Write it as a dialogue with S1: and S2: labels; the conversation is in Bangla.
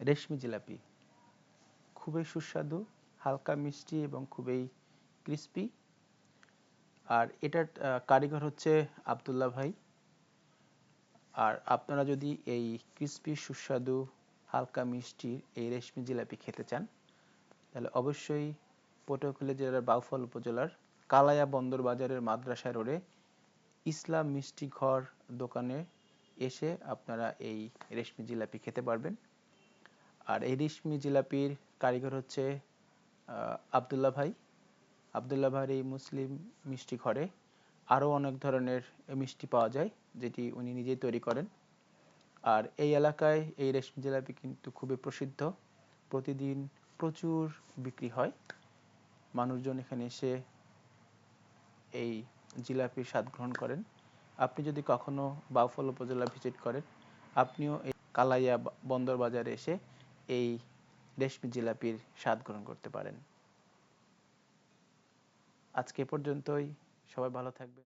S1: রেশমি জিলাপি। খুবই সুস্বাদু, হালকা মিষ্টি এবং খুবই ক্রিস্পি। আর এটার কারিগর হচ্ছে আবদুল্লাহ ভাই। আর আপনারা যদি এই ক্রিস্পি, সুস্বাদু, হালকা মিষ্টির এই রেশমি জিলাপি খেতে চান, তাহলে অবশ্যই পটুয়াখালী জেলার বাউফল উপজেলার কালায়া বন্দর বাজারের মাদ্রাসা রোডে ইসলাম মিষ্টি ঘর দোকানে এসে আপনারা এই রেশমি জিলাপি খেতে পারবেন। আর এই রেশমি জিলাপির কারিগর হচ্ছে আহ, আবদুল্লাহ ভাই। আবদুল্লাহ ভাইয়ের এই মুসলিম মিষ্টি ঘরে আরও অনেক ধরনের মিষ্টি পাওয়া যায় যেটি উনি নিজেই তৈরি করেন। আর এই এলাকায় এই রেশমি জিলাপি কিন্তু খুবই প্রসিদ্ধ। প্রতিদিন প্রচুর বিক্রি হয়। মানুষজন এখানে এসে এই জিলাপির স্বাদ গ্রহণ করেন। আপনি যদি কখনো বাউফল উপজেলা ভিজিট করেন আপনিও এই কালাইয়া বন্দর বাজারে এসে এই রেশমি জিলাপির স্বাদ গ্রহণ করতে পারেন। আজকে পর্যন্তই। সবাই ভালো থাকবে